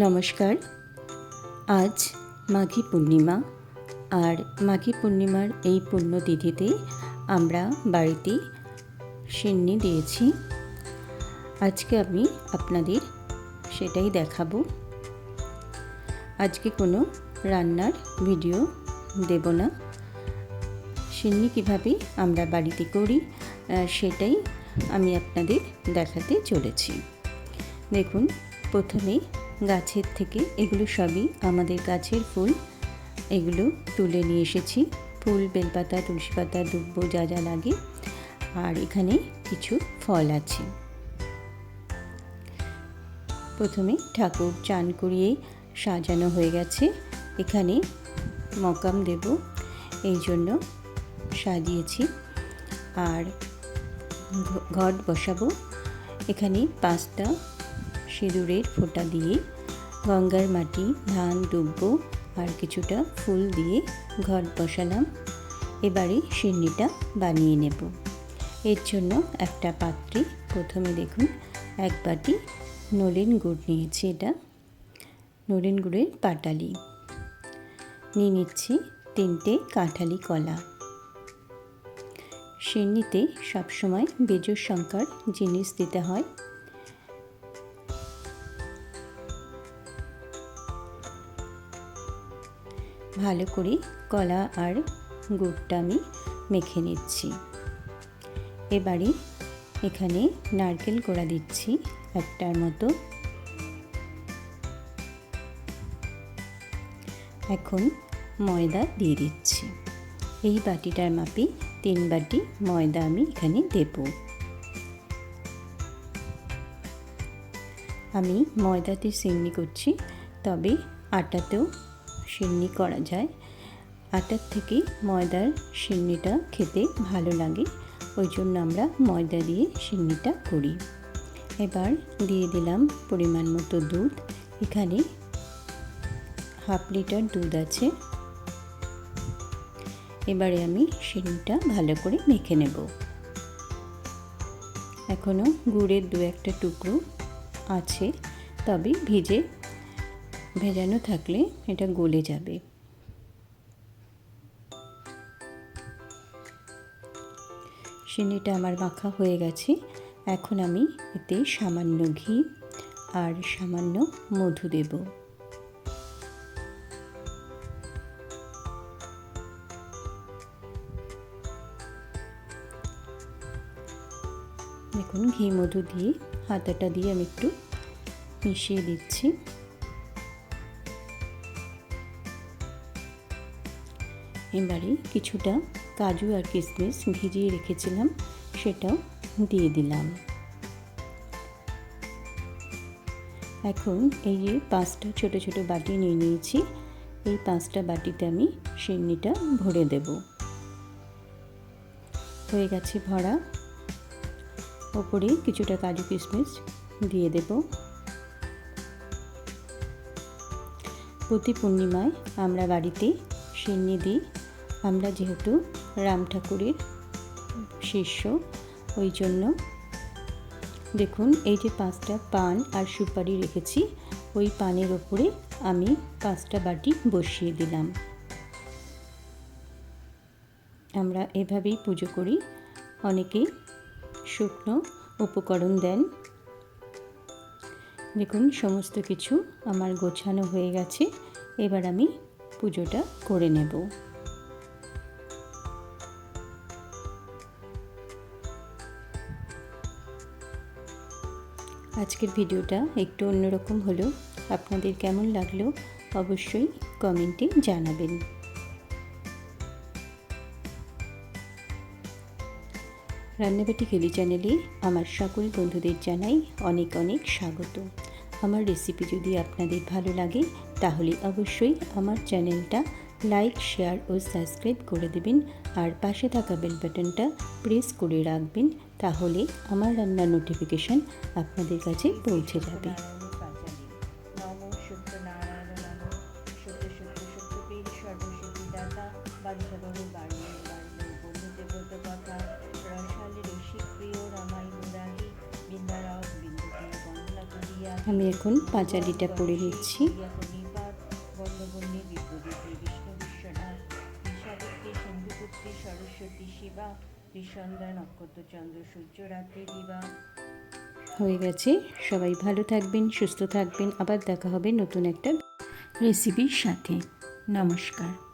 নমস্কার। আজ মাঘী পূর্ণিমা আর মাঘী পূর্ণিমার এই পুণ্যতিথিতে আমরা বাড়িতে সিন্নি দিয়েছি। আজকে আমি আপনাদের সেটাই দেখাবো। আজকে কোনো রান্নার ভিডিও দেব না। সিন্নি কীভাবে আমরা বাড়িতে করি সেটাই আমি আপনাদের দেখাতে চলেছি। দেখুন, প্রথমে গাছের থেকে, এগুলো সবই আমাদের গাছের ফুল। এগুলো তুলে নিয়ে এসেছি। ফুল, বেলপাতা তুলসী পাতা দুব্ব, যা যা লাগে। আর এখানে কিছু ফল আছে। প্রথমে ঠাকুর চান করিয়ে সাজানো হয়ে গেছে। এখানে মকাম দেব। এই জন্য সাজিয়েছি। আর ঘট বসাবো। এখানে পাঁচটা সিঁদুরের ফোঁটা দিয়ে গঙ্গার মাটি, ধান, দুব্ব আর কিছুটা ফুল দিয়ে ঘট বসালাম। এবারে সিন্নিটা বানিয়ে নেব। এর জন্য একটা পাত্রে প্রথমে দেখুন এক বাটি নলেন গুড় নিয়েছি এটা। নলেন গুড়ের পাটালি। নিয়ে নিচ্ছি তিনটে কাঁঠালি কলা। সিন্নিতে সবসময় বেজোর সংখ্যার জিনিস দিতে হয়। ভালো করে কলা আর গুড়টা আমি মেখে নিচ্ছি। এবারে এখানে নারকেল কোড়া দিচ্ছি একটার মতো। এখন ময়দা দিয়ে দিচ্ছি। এই বাটিটার মাপে তিন বাটি ময়দা আমি এখানে দেব। আমি ময়দাতে সিন্নি করছি, তবে আটাতেও সিন্নি করা যায়। আটার থেকে ময়দার সিন্নিটা খেতে ভালো লাগে, ওই জন্য আমরা ময়দা দিয়ে সিন্নিটা করি। এবার দিয়ে দিলাম পরিমাণ মতো দুধ। এখানে হাফ লিটার দুধ আছে। এবারে আমি সিন্নিটা ভালো করে মেখে নেব। এখনও গুড়ের দু একটা টুকরো আছে, তবে ভিজে ভেজানো থাকলে এটা গলে যাবে। সিন্নিটা আমার মাখা হয়ে গেছে। এখন আমি এতে সামান্য ঘি আর সামান্য মধু দেবো। দেখুন, ঘি মধু দিয়ে হাতাটা দিয়ে আমি একটু মিশিয়ে দিচ্ছি। এবারে কিছুটা কাজু আর কিশমিশ ভিজিয়ে রেখেছিলাম, সেটাও দিয়ে দিলাম। এখন এই যে পাঁচটা ছোট ছোট বাটি নিয়ে নিয়েছি, এই পাঁচটা বাটিতে আমি সিন্নিটা ভরে দেব। হয়ে গেছে ভরা। ওপরে কিছুটা কাজু কিশমিশ দিয়ে দেব। প্রতি পূর্ণিমায় আমরা বাড়িতে সিন্নি দিই। আমরা যেহেতু রাম ঠাকুরের শিষ্য, ওই জন্য দেখুন এই যে পাঁচটা পান আর সুপারি রেখেছি, ওই পানের ওপরে আমি পাঁচটা বাটি বসিয়ে দিলাম। আমরা এভাবেই পুজো করি। অনেকেই শুকনো উপকরণ দেন। দেখুন সমস্ত কিছু আমার গোছানো হয়ে গেছে। এবার আমি পুজোটা করে নেব। আজকের ভিডিওটা একটু অন্যরকম হলো। আপনাদের কেমন লাগল অবশ্যই কমেন্টে জানাবেন। রান্নাবাটি খেলি চ্যানেলে আমার সকল বন্ধুদের জানাই অনেক অনেক স্বাগত। আমার রেসিপি যদি আপনাদের ভালো লাগে, তাহলে অবশ্যই আমার চ্যানেলটা লাইক, শেয়ার ও সাবস্ক্রাইব করে দেবেন। আর পাশে থাকা বেল বাটনটা প্রেস করে রাখবেন তাহলে আমার রান্নার নোটিফিকেশান আপনাদের কাছে পৌঁছে যাবে। পীর আমি এখন পাঁচালিটা পড়ে নিচ্ছি। নিপাত বন্ধবন্যী বিষ্ণু বিশ্বনাথ বিশাদিত্যে সিন্ধুপুত্রী সরস্বতী শিবা বিসন্ধ্যা নক্ষত্র চন্দ্র সূর্য রাত্রি দিবা। হয়ে গেছে। সবাই ভালো থাকবেন, সুস্থ থাকবেন। আবার দেখা হবে নতুন একটা রেসিপির সাথে। নমস্কার।